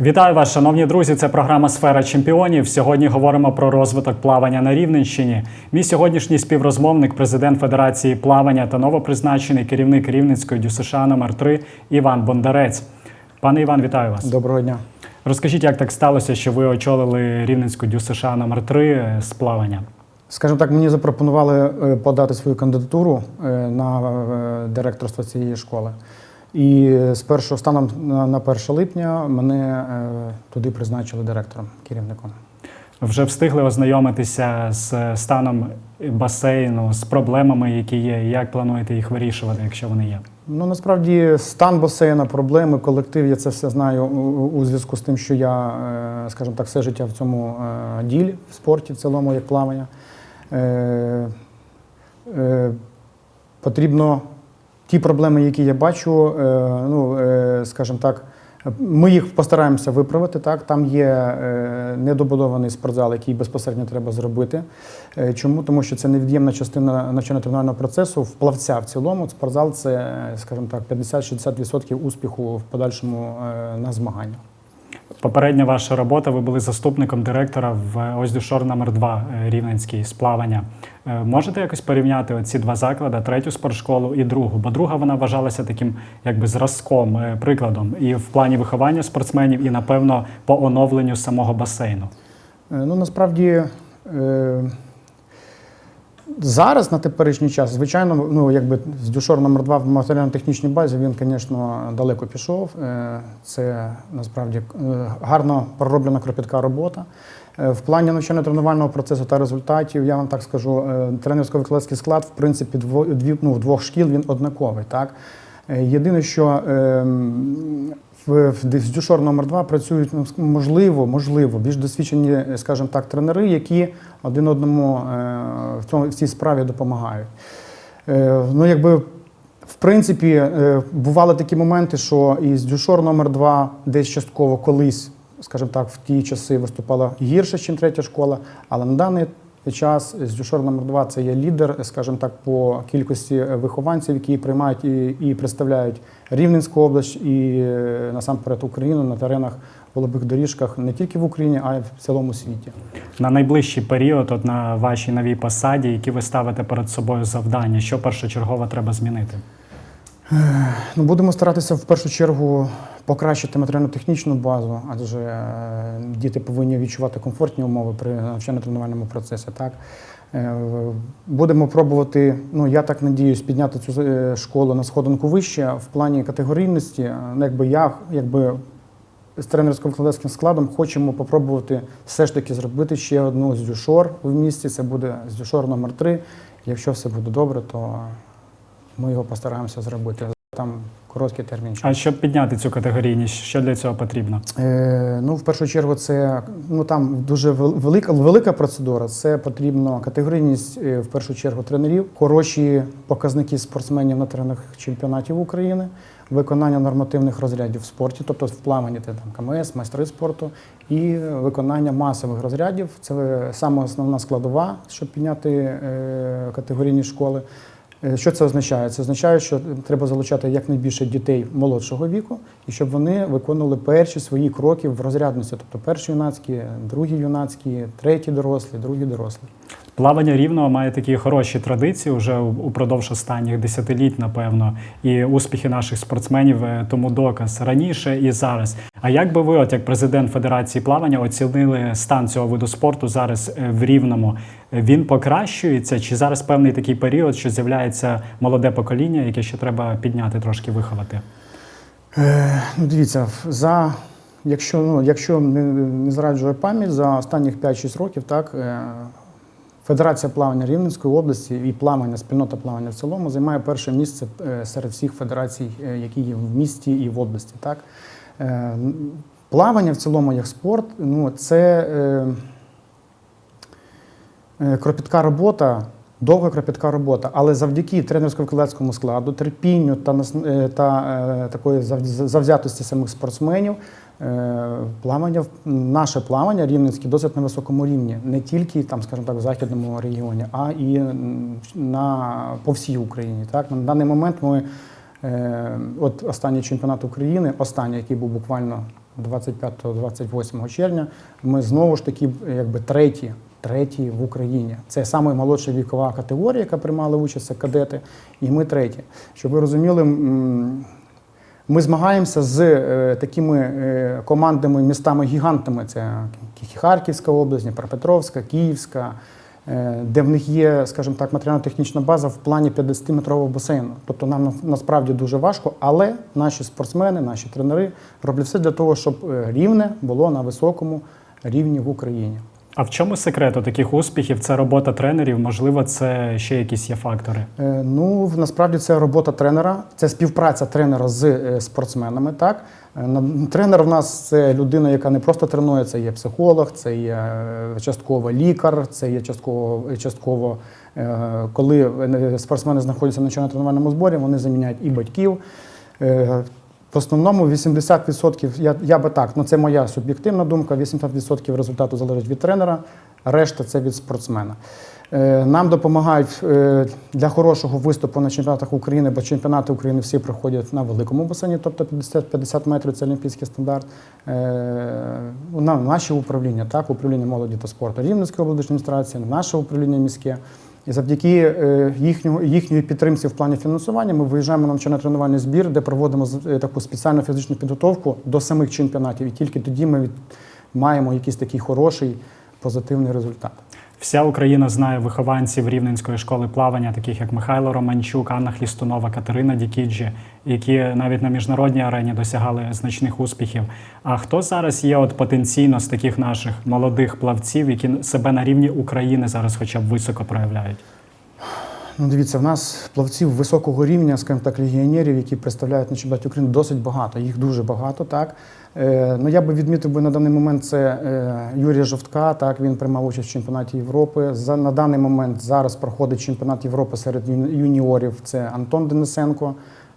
Вітаю вас, шановні друзі. Це програма Сфера чемпіонів. Сьогодні говоримо про розвиток плавання на Рівненщині. Мій сьогоднішній співрозмовник, президент Федерації плавання та новопризначений керівник Рівненської ДЮСШ номер 3 Іван Бондарець. Пане Іван, вітаю вас. Доброго дня. Розкажіть, як так сталося, що ви очолили Рівненську ДЮСШ номер 3 з плавання? Скажімо так, мені запропонували е, подати свою кандидатуру е, на е, директорство цієї школи. І з першого станом на на 1 липня мене е, туди призначили директором, керівником. Вже встигли ознайомитися з станом басейну, з проблемами, які є, і як плануєте їх вирішувати, якщо вони є? Ну насправді стан басейна, проблеми, колектив, я це все знаю у, зв'язку з тим, що я, е, скажімо так, все життя в цьому е, ділі, в спорті в цілому, як плавання. Потрібно ті проблеми, які я бачу, е, ну, е, скажімо так, ми їх постараємося виправити. Так? Там є е, недобудований спортзал, який безпосередньо треба зробити. Чому? Тому що це невід'ємна частина навчально-тренувального процесу в плавця в цілому. Спортзал це, скажімо так, 50-60% успіху в подальшому на змаганнях. Попередня ваша робота, ви були заступником директора в Оздюшор номер 2 Рівненський з плавання. Е, Можете якось порівняти оці два заклади, третю спортшколу і другу? Бо друга вона вважалася таким якби зразком, е, прикладом і в плані виховання спортсменів, і напевно по оновленню самого басейну. Е, Ну насправді е, зараз на теперішній час, звичайно, ну якби з дюшор номер 2 в матеріально-технічній базі він, звісно, далеко пішов. Е, Це насправді е, гарно пророблена кропітка робота. Е, В плані навчально-тренувального процесу та результатів, я вам так скажу, тренерсько-викладацький склад, в принципі, дво- дві, ну, двох шкіл він однаковий. Так? Єдине, що ем, в, дюшор номер 2 працюють ну, можливо, можливо, більш досвідчені, е, скажімо так, тренери, які один одному е, в цьому в цій справі допомагають. Е, ну, якби, в принципі, бували такі моменти, що із дюшор номер 2 десь частково колись, скажімо так, в ті часи виступала гірше, ніж третя школа, але на даний час з дюшор номер 2 це є лідер, скажімо так, по кількості вихованців, які приймають і, і представляють Рівненську область і е, насамперед Україну на теренах голубих доріжках не тільки в Україні, а й в цілому світі. На найближчий період, от на вашій новій посаді, які ви ставите перед собою завдання, що першочергово треба змінити? Ну, будемо старатися в першу чергу покращити матеріально-технічну базу, адже е, діти повинні відчувати комфортні умови при навчально-тренувальному процесі. Так? Е, Будемо пробувати, ну я так надіюсь, підняти цю е, школу на сходинку вище в плані категорійності. Ну, Якби я, якби з тренерсько-викладацьким складом хочемо попробувати все ж таки зробити ще одну з дюшор в місті. Це буде з дюшор номер 3 Якщо все буде добре, то ми його постараємося зробити. Там короткий термін. А щоб підняти цю категорійність, що для цього потрібно? Е, ну, в першу чергу, це ну там дуже велика, велика процедура. Це потрібно категорійність е, в першу чергу тренерів, хороші показники спортсменів на тренах чемпіонатів України, виконання нормативних розрядів в спорті, тобто в плаванні це там КМС, майстри спорту, і виконання масових розрядів. Це саме основна складова, щоб підняти е, категорійні школи. Е, Що це означає? Це означає, що треба залучати якнайбільше дітей молодшого віку, і щоб вони виконували перші свої кроки в розрядності, тобто перші юнацькі, другі юнацькі, треті дорослі, другі дорослі. Плавання рівного має такі хороші традиції вже упродовж останніх десятиліть, напевно, і успіхи наших спортсменів е, тому доказ раніше і зараз. А як би ви, от як президент Федерації плавання, оцінили стан цього виду спорту зараз е, в рівному? Він покращується, чи зараз певний такий період, що з'являється молоде покоління, яке ще треба підняти, трошки виховати? Е, ну, дивіться, за якщо, ну, якщо не, не зраджує пам'ять, за останніх 5-6 років так, е, Федерація плавання Рівненської області і плавання, спільнота плавання в цілому займає перше місце е, серед всіх федерацій, е, які є в місті і в області. Так. Е, Плавання в цілому як спорт, ну, це кропітка робота, довга кропітка робота, але завдяки тренерсько-викладацькому складу, терпінню та, та такої завзятості самих спортсменів, е, плавання, в- наше плавання рівненське досить на високому рівні, не тільки там, скажімо так, в західному регіоні, а і на, по всій Україні. Так? На даний момент ми, е, от останній чемпіонат України, останній, який був буквально 25-28 червня. Ми знову ж таки якби треті. Треті в Україні. Це наймолодша вікова категорія, яка приймала участь, це кадети, і ми треті. Щоб ви розуміли, ми змагаємося з е, такими е, командами, містами-гігантами. Це Харківська область, Дніпропетровська, Київська, е, де в них є, скажімо так, матеріально-технічна база в плані 50-метрового басейну. Тобто нам насправді дуже важко, але наші спортсмени, наші тренери роблять все для того, щоб е, рівне було на високому рівні в Україні. А в чому секрет таких успіхів? Це робота тренерів, можливо, це ще якісь є фактори. Е, Ну, насправді це робота тренера, це співпраця тренера з е, спортсменами. Так Е, тренер в нас це людина, яка не просто тренує, це є психолог, це є е, частково лікар, це є частково частково. е, Коли е, спортсмени знаходяться на навчально-тренувальному зборі, вони заміняють і батьків. Е, В основному 80%, я, я би так, ну це моя суб'єктивна думка, 80% результату залежить від тренера, решта це від спортсмена. Е, Нам допомагають е, для хорошого виступу на чемпіонатах України, бо чемпіонати України всі проходять на великому басейні, тобто 50, 50 метрів це олімпійський стандарт. Е, На наші управління, так, управління молоді та спорту Рівненської облдержадміністрації, наше управління міське. І завдяки їхньому їхньої підтримці в плані фінансування ми виїжджаємо на навчально-тренувальний збір, де проводимо е, таку спеціальну фізичну підготовку до самих чемпіонатів. І тільки тоді ми маємо якийсь такий хороший позитивний результат. Вся Україна знає вихованців Рівненської школи плавання, таких як Михайло Романчук, Анна Хлістунова, Катерина Дікіджі, які навіть на міжнародній арені досягали значних успіхів. А хто зараз є от потенційно з таких наших молодих плавців, які себе на рівні України зараз, хоча б високо проявляють? Ну, дивіться, в нас плавців високого рівня, скажімо так, легіонерів, які представляють на чемпіонаті України, досить багато. Їх дуже багато, так. Е, ну, я би відмітив би на даний момент це е, Юрія Жовтка, так, він приймав участь в чемпіонаті Європи. За, на даний момент зараз проходить чемпіонат Європи серед юні- юніорів. Це Антон Денисенко.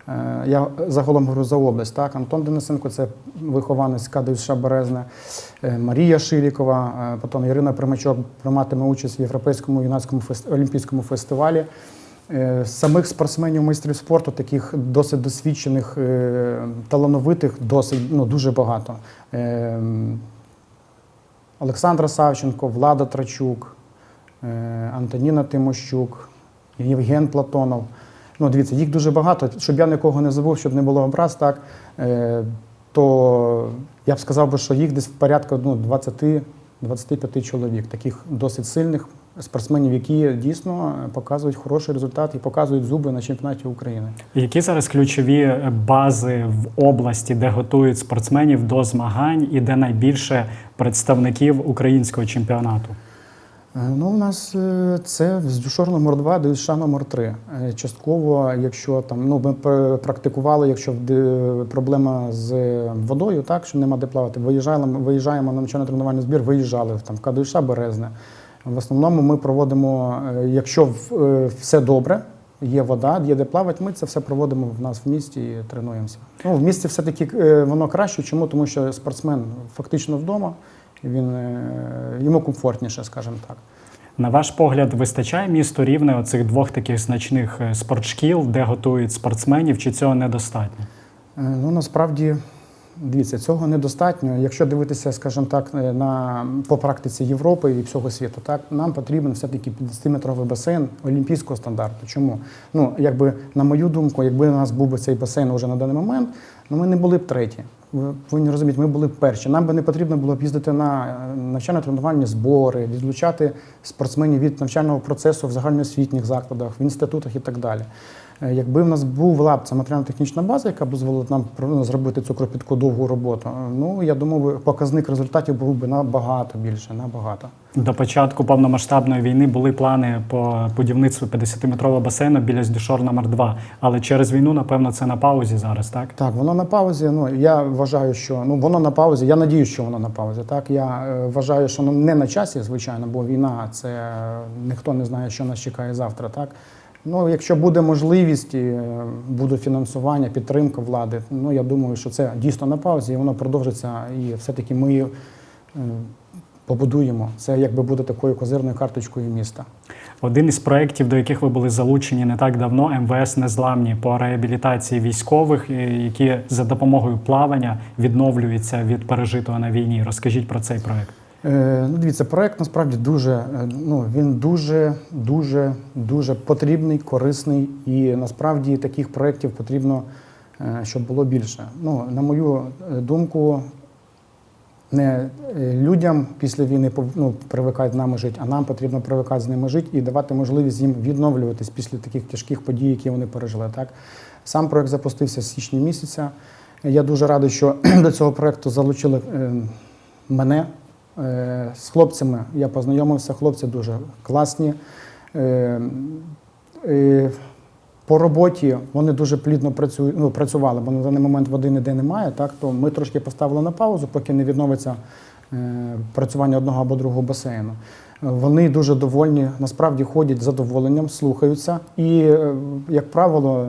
Е, я загалом говорю за область. Так, Антон Денисенко це вихованець КДЮСШ Березне, Е, Марія Шилікова, е, потім Ірина Примачок прийматиме участь в Європейському юнацькому фест... олімпійському фестивалі. Самих спортсменів майстрів спорту, таких досить досвідчених, талановитих, досить ну, дуже багато. Олександра Савченко, Влада Трачук, Антоніна Тимощук, Євген Платонов. Ну, дивіться, їх дуже багато. Щоб я нікого не забув, щоб не було образ, так, е, то я б сказав би, що їх десь в порядку ну, 20-25 чоловік, таких досить сильних спортсменів, які дійсно показують хороший результат і показують зуби на чемпіонаті України. Які зараз ключові бази в області, де готують спортсменів до змагань і де найбільше представників українського чемпіонату? Е, Ну, у нас е, це дюшор номер 2 до США номер 3 Частково, якщо там ну ми практикували, якщо проблема з водою, так що нема де плавати, виїжджаємо, виїжджаємо на навчально-тренувальний збір, виїжджали там в КДШ Березне. В основному ми проводимо, е, якщо е, все добре, є вода, є де плавати, ми це все проводимо в нас в місті і тренуємося. Ну, в місті все-таки е, воно краще. Чому? Тому що спортсмен фактично вдома, він е, йому комфортніше, скажімо так. На ваш погляд, вистачає місту рівне оцих двох таких значних е, спортшкіл, де готують спортсменів, чи цього недостатньо? Е, Ну насправді дивіться, цього недостатньо. Якщо дивитися, скажімо так, на по практиці Європи і всього світу, так нам потрібен все-таки 50-метровий басейн олімпійського стандарту. Чому? Ну, якби на мою думку, якби у нас був би цей басейн уже на даний момент, ну ми не були б треті. Ви повинні розуміти, ми були б перші. Нам би не потрібно було б їздити на е, навчально-тренувальні збори, відлучати спортсменів від навчального процесу в загальноосвітніх закладах, в інститутах і так далі. Е, Якби в нас була ця матеріально-технічна база, яка б дозволила нам ну, зробити цю кропітку довгу роботу, е, ну я думаю, показник результатів був би набагато більше, набагато. До початку повномасштабної війни були плани по будівництву 50-метрового басейну біля Здюшор номер 2 але через війну, напевно, це на паузі зараз, так? Так, воно на паузі. Ну я вважаю, що ну воно на паузі. Я надію, що воно на паузі. Так я е, вважаю, що воно не на часі, звичайно, бо війна це ніхто не знає, що нас чекає завтра. Так ну якщо буде можливість, і, е, буде фінансування, підтримка влади. Ну я думаю, що це дійсно на паузі, і воно продовжиться. І все-таки ми е, побудуємо. Це якби буде такою козирною карточкою міста. Один із проєктів, до яких ви були залучені не так давно, МВС Незламні по реабілітації військових, е, які за допомогою плавання відновлюються від пережитого на війні. Розкажіть про цей проєкт. Е, ну, дивіться, проект насправді дуже, е, ну, він дуже, дуже, дуже потрібний, корисний, і насправді таких проєктів потрібно, е, щоб було більше. Ну, на мою думку, не людям після війни ну, привикають нами жити, а нам потрібно привикати з ними жити і давати можливість їм відновлюватись після таких тяжких подій, які вони пережили. Так? Сам проект запустився з січня місяця. Я дуже радий, що до цього проекту залучили мене. Е, З хлопцями я познайомився, хлопці дуже класні. Е, По роботі вони дуже плідно працюють, ну, працювали, бо на даний момент води ніде немає. Так, то ми трошки поставили на паузу, поки не відновиться е, працювання одного або другого басейну. Вони дуже довольні, насправді ходять з задоволенням, слухаються. І, як правило,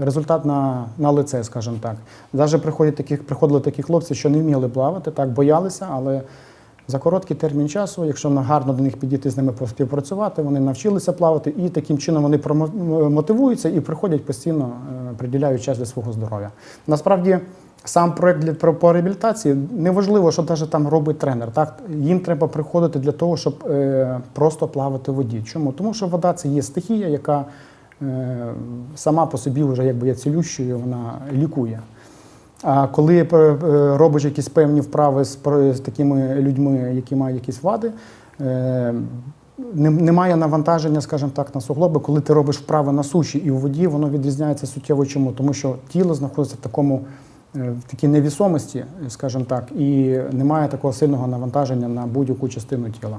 результат на, на лице, скажімо так. Навіть приходять таких, приходили такі хлопці, що не вміли плавати, так, боялися, але за короткий термін часу, якщо гарно до них підійти з ними співпрацювати, вони навчилися плавати, і таким чином вони мотивуються і приходять постійно, е, приділяють час для свого здоров'я. Насправді, сам проект для про- по реабілітації неважливо, що навіть там робить тренер. Так їм треба приходити для того, щоб е, просто плавати в воді. Чому? Тому що вода це є стихія, яка е, сама по собі вже якби є цілющою, вона лікує. А коли е, е, робиш якісь певні вправи з, такими людьми, які мають якісь вади, е, немає навантаження, скажімо так, на суглоби. Коли ти робиш вправи на суші і у воді, воно відрізняється суттєво чому? Тому що тіло знаходиться в такому в такій невісомості, скажімо так, і немає такого сильного навантаження на будь-яку частину тіла.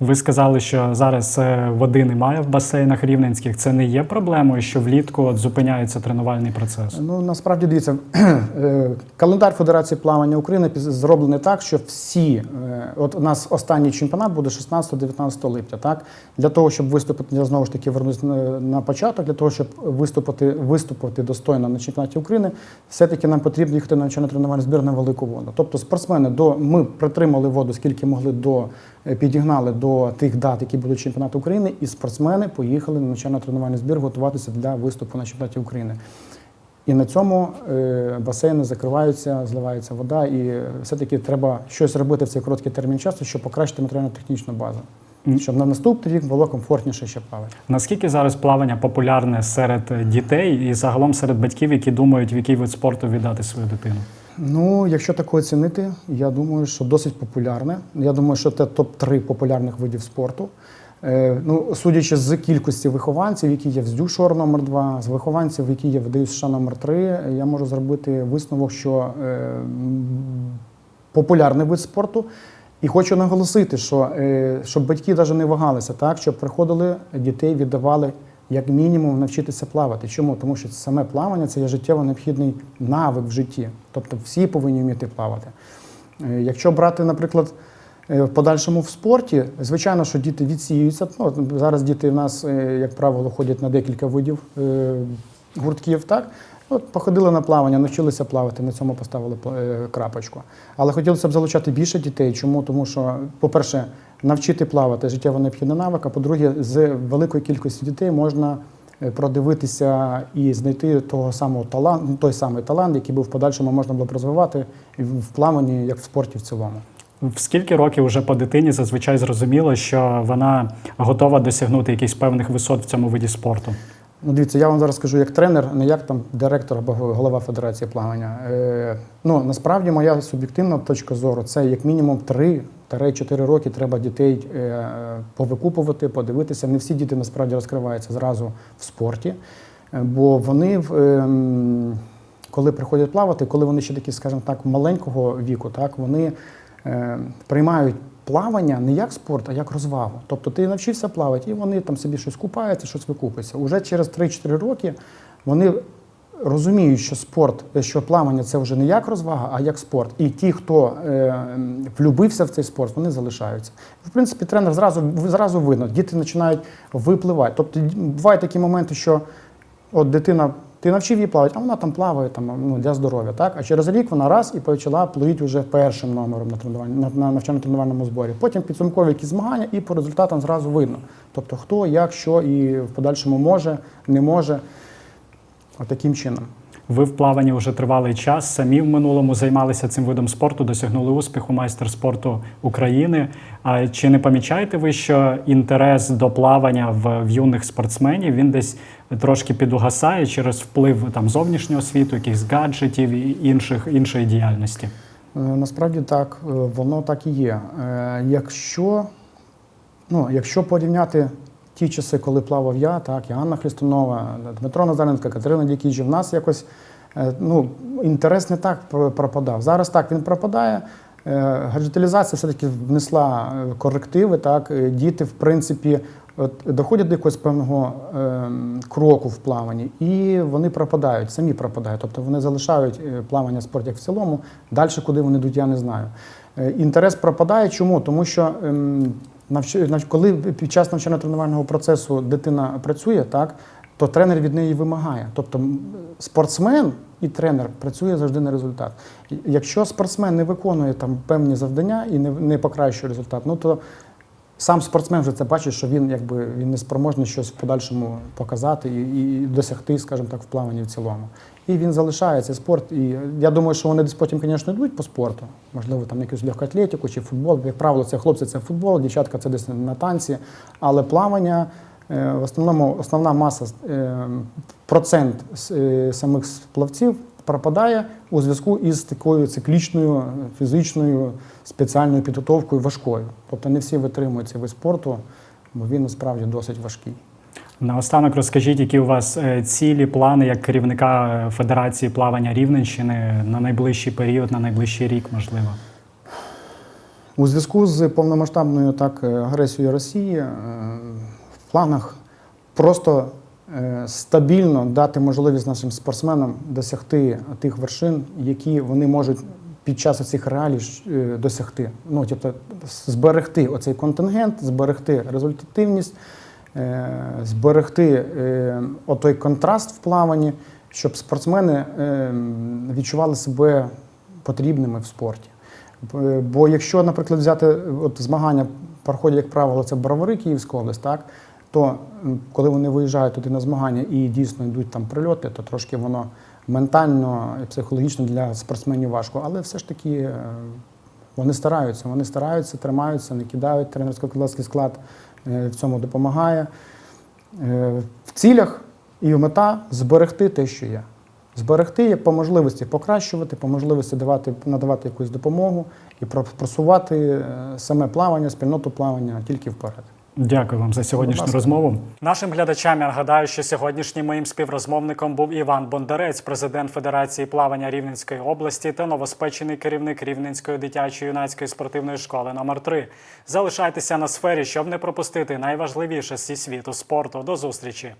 Ви сказали, що зараз е, води немає в басейнах рівненських. Це не є проблемою, що влітку от зупиняється тренувальний процес. Ну насправді дивіться, е, календар Федерації плавання України зроблений так, що всі, е, от у нас останній чемпіонат буде 16-19 липня. Так для того, щоб виступити, я знову ж таки вернусь на, початок, для того, щоб виступити, виступити достойно на чемпіонаті України, все-таки нам потрібно їхати на навчально-тренувальний збір на велику воду. Тобто, спортсмени до ми притримали воду, скільки могли до підігнали до тих дат, які будуть чемпіонат України, і спортсмени поїхали на навчально-тренувальний збір готуватися для виступу на чемпіонаті України. І на цьому е, басейни закриваються, зливається вода, і е, все-таки треба щось робити в цей короткий термін часу, щоб покращити матеріально-технічну базу, щоб на наступний рік було комфортніше ще плавати. Наскільки зараз плавання популярне серед е, дітей і загалом серед батьків, які думають, в який вид спорту віддати свою дитину? Ну, якщо так оцінити, я думаю, що досить популярне. Я думаю, що це топ-3 популярних видів спорту. Е, ну, судячи з кількості вихованців, які є в ЗДЮШОР номер 2 з вихованців, які є в ДЮСШ номер 3 я можу зробити висновок, що е, популярний вид спорту. І хочу наголосити, що е, щоб батьки навіть не вагалися, так, щоб приходили дітей, віддавали як мінімум навчитися плавати. Чому? Тому що саме плавання це є життєво необхідний навик в житті. Тобто всі повинні вміти плавати. Е, Якщо брати, наприклад, е, в подальшому в спорті, звичайно, що діти відсіюються. Ну, зараз діти в нас, е, як правило, ходять на декілька видів гуртків. Так? От походили на плавання, навчилися плавати, на цьому поставили крапочку. Але хотілося б залучати більше дітей. Чому? Тому що, по-перше, навчити плавати життєво необхідний навик, а по-друге, з великої кількості дітей можна е, продивитися і знайти того самого таланту, той самий талант, який би в подальшому можна було б розвивати в плаванні, як в спорті в цілому. В скільки років вже по дитині зазвичай зрозуміло, що вона готова досягнути якихось певних висот в цьому виді спорту? Ну, дивіться, я вам зараз скажу як тренер, не як там директор або голова Федерації плавання. Е, ну, насправді моя суб'єктивна точка зору це як мінімум 3-4 роки треба дітей е, повикупувати, подивитися. Не всі діти насправді розкриваються зразу в спорті, е, бо вони, е, коли приходять плавати, коли вони ще такі, скажімо так, маленького віку, так, вони е, приймають плавання не як спорт, а як розвагу. Тобто ти навчився плавати, і вони там собі щось купаються, щось викупаються. Уже через 3-4 роки вони розуміють, що спорт, що плавання це вже не як розвага, а як спорт. І ті, хто е, влюбився в цей спорт, вони залишаються. В принципі, тренер зразу, зразу видно, діти починають випливати. Тобто бувають такі моменти, що от дитина Ти навчив її плавати, а вона там плаває там, ну, для здоров'я. Так? А через рік вона раз і почала плити вже першим номером на тренуванні, на, на навчально-тренувальному зборі. Потім підсумкові якісь змагання, і по результатам зразу видно. Тобто хто, як, що і в подальшому може, не може. Отаким чином. Ви в плаванні вже тривалий час. Самі в минулому займалися цим видом спорту, досягнули успіху майстер спорту України. А чи не помічаєте ви, що інтерес до плавання в, в юних спортсменів він десь трошки підугасає через вплив там зовнішнього світу, якихось гаджетів і інших іншої діяльності? Е, Насправді так, е, воно так і є. Е, Якщо, ну, якщо порівняти ті часи, коли плавав я, так, і Анна Христунова, Дмитро Назаренко, Катерина Дікіжі, в нас якось ну, інтерес не так пропадав. Зараз так він пропадає. Гаджеталізація все-таки внесла корективи. Так. Діти, в принципі, от, доходять до якогось певного ем, кроку в плаванні, і вони пропадають, самі пропадають. Тобто вони залишають е, плавання спорт в цілому. Далі, куди вони йдуть, я не знаю. Е, Інтерес пропадає. Чому? Тому що навч- коли під час навчально-тренувального процесу дитина працює, так, то тренер від неї вимагає. Тобто спортсмен і тренер працює завжди на результат. Якщо спортсмен не виконує там певні завдання і не, не покращує результат, ну то сам спортсмен вже це бачить, що він якби він не спроможний щось в подальшому показати і, і досягти, скажімо так, в плаванні в цілому. І він залишає цей спорт. І я думаю, що вони десь потім, звісно, йдуть по спорту. Можливо, там якусь легкоатлетику чи футбол. Як правило, це хлопці це футбол, дівчатка це десь на танці. Але плавання е, в основному основна маса е, процент е, самих плавців пропадає у зв'язку із такою циклічною фізичною спеціальною підготовкою важкою. Тобто не всі витримують цей вид спорту, бо він насправді досить важкий. Наостанок розкажіть, які у вас е, цілі, плани як керівника е, Федерації плавання Рівненщини на найближчий період, на найближчий рік, можливо. У зв'язку з повномасштабною так е, агресією Росії в планах просто стабільно дати можливість нашим спортсменам досягти тих вершин, які вони можуть під час цих реалій е, досягти. Ну, тобто зберегти оцей контингент, зберегти результативність, е, зберегти е, отой контраст в плаванні, щоб спортсмени е, відчували себе потрібними в спорті. Бо якщо, наприклад, взяти от змагання проходять, як правило, це Бровари, Київська область, так то коли вони виїжджають туди на змагання і дійсно йдуть там прильоти, то трошки воно ментально і психологічно для спортсменів важко. Але все ж таки е, вони стараються, вони стараються, тримаються, не кидають. Тренерсько-кладський склад е, в цьому допомагає. Е, В цілях і мета зберегти те, що є. Зберегти по можливості покращувати, по можливості давати, надавати якусь допомогу і про- просувати саме плавання, спільноту плавання тільки вперед. Дякую вам за сьогоднішню розмову. Нашим глядачам я нагадаю, що сьогоднішнім моїм співрозмовником був Іван Бондарець, президент Федерації плавання Рівненської області та новоспечений керівник Рівненської дитячої юнацької спортивної школи номер 3 Залишайтеся на сфері, щоб не пропустити найважливіше зі світу спорту. До зустрічі.